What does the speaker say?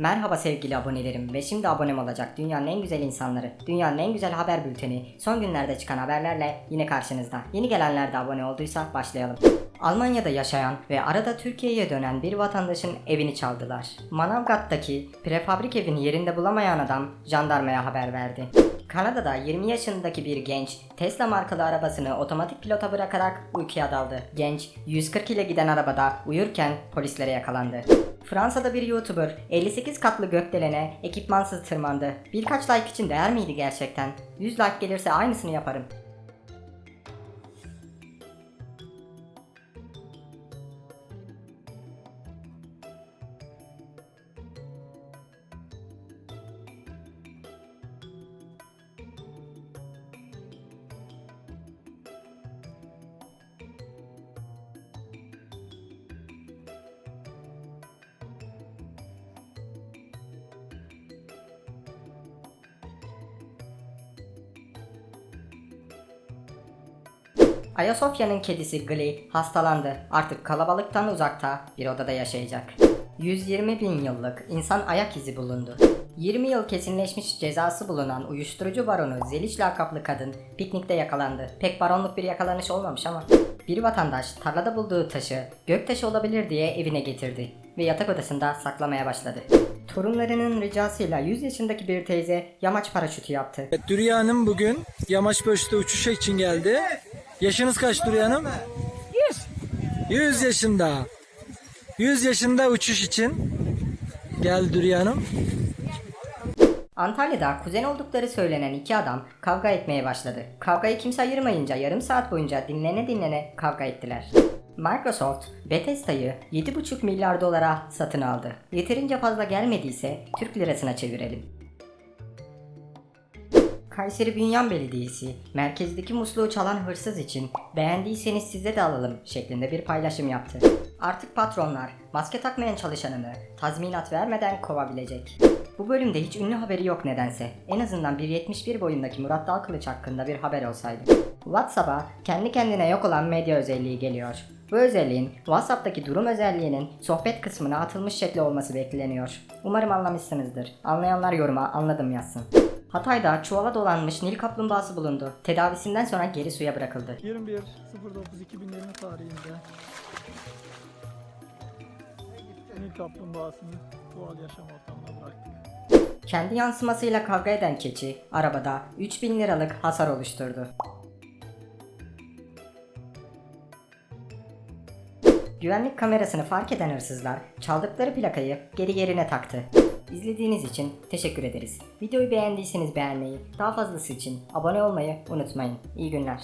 Merhaba sevgili abonelerim ve şimdi abonem olacak dünyanın en güzel insanları, dünyanın en güzel haber bülteni, son günlerde çıkan haberlerle yine karşınızda. Yeni gelenler de abone olduysa başlayalım. Almanya'da yaşayan ve arada Türkiye'ye dönen bir vatandaşın evini çaldılar. Manavgat'taki prefabrik evini yerinde bulamayan adam jandarmaya haber verdi. Kanada'da 20 yaşındaki bir genç Tesla markalı arabasını otomatik pilota bırakarak uykuya daldı. Genç 140 ile giden arabada uyurken polislere yakalandı. Fransa'da bir YouTuber 58 katlı gökdelene ekipmansız tırmandı. Birkaç like için değer miydi gerçekten? 100 like gelirse aynısını yaparım. Ayasofya'nın kedisi Glee hastalandı. Artık kalabalıktan uzakta bir odada yaşayacak. 120 bin yıllık insan ayak izi bulundu. 20 yıl kesinleşmiş cezası bulunan uyuşturucu baronu Zeliş lakaplı kadın piknikte yakalandı. Pek baronluk bir yakalanış olmamış ama. Bir vatandaş tarlada bulduğu taşı göktaşı olabilir diye evine getirdi ve yatak odasında saklamaya başladı. Torunlarının ricasıyla 100 yaşındaki bir teyze yamaç paraşütü yaptı. Dürüye bugün yamaç paraşütü uçuşu için geldi. Yaşınız kaç Dürüye Hanım? 100. 100 yaşında. 100 yaşında uçuş için geldi Dürüye Hanım. Antalya'da kuzen oldukları söylenen iki adam kavga etmeye başladı. Kavgayı kimse ayırmayınca yarım saat boyunca dinlene dinlene kavga ettiler. Microsoft, Bethesda'yı 7,5 milyar dolara satın aldı. Yeterince fazla gelmediyse Türk lirasına çevirelim. Kayseri Bünyan Belediyesi, merkezdeki musluğu çalan hırsız için beğendiyseniz size de alalım şeklinde bir paylaşım yaptı. Artık patronlar maske takmayan çalışanını tazminat vermeden kovabilecek. Bu bölümde hiç ünlü haberi yok nedense. En azından 1.71 boyundaki Murat Dalkılıç hakkında bir haber olsaydı. WhatsApp'a kendi kendine yok olan medya özelliği geliyor. Bu özelliğin WhatsApp'taki durum özelliğinin sohbet kısmına atılmış şekli olması bekleniyor. Umarım anlamışsınızdır. Anlayanlar yoruma anladım yazsın. Hatay'da çuvala dolanmış Nil kaplumbağası bulundu. Tedavisinden sonra geri suya bırakıldı. 21.09.2020 tarihinde Nil kaplumbağasını doğal yaşam ortamına bıraktık. Kendi yansımasıyla kavga eden keçi arabada 3000 liralık hasar oluşturdu. Güvenlik kamerasını fark eden hırsızlar çaldıkları plakayı geri yerine taktı. İzlediğiniz için teşekkür ederiz. Videoyu beğendiyseniz beğenmeyi, daha fazlası için abone olmayı unutmayın. İyi günler.